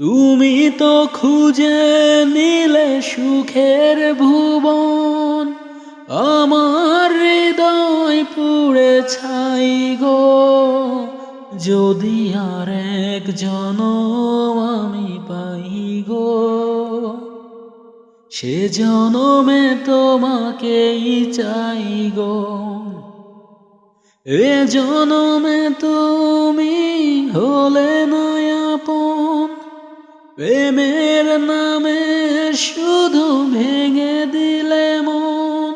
তুমি তো খুঁজে নিলে সুখের ভুবন, আমার হৃদয় পুড়ে ছাই গো। যদি আর এক জনম আমি পাই গো, সে জনমে তোমাকেই চাই গো। এ জনমে তুমি প্রেমের নামে শুধু ভেঙে দিলে মন।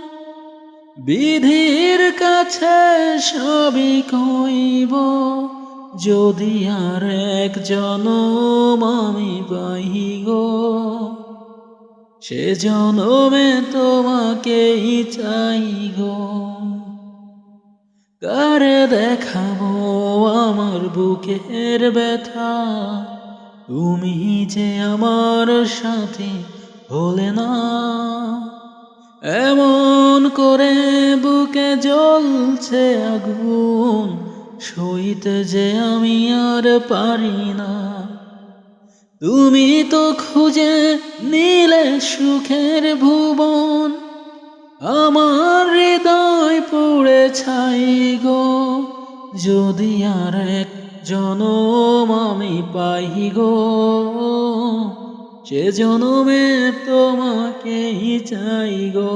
বিধির কাছে সবই কইব, যদি আর এক জনম আমি গো। সে জনমে তোমাকেই চাই গো। কারে দেখাবো আমার বুকের ব্যথা? তুমি যে আমার সাথে হলে না, এমন করে বুকে জ্বলছে আগুন, সইতে যে আমি আর পারি না। তুমি তো খুঁজে নিলে সুখের ভুবন, আমার হৃদয় পুড়ে ছাই গো, যদি আর এক জনম আমি পাই গো। সে জনমে তোমাকেই চাই গো।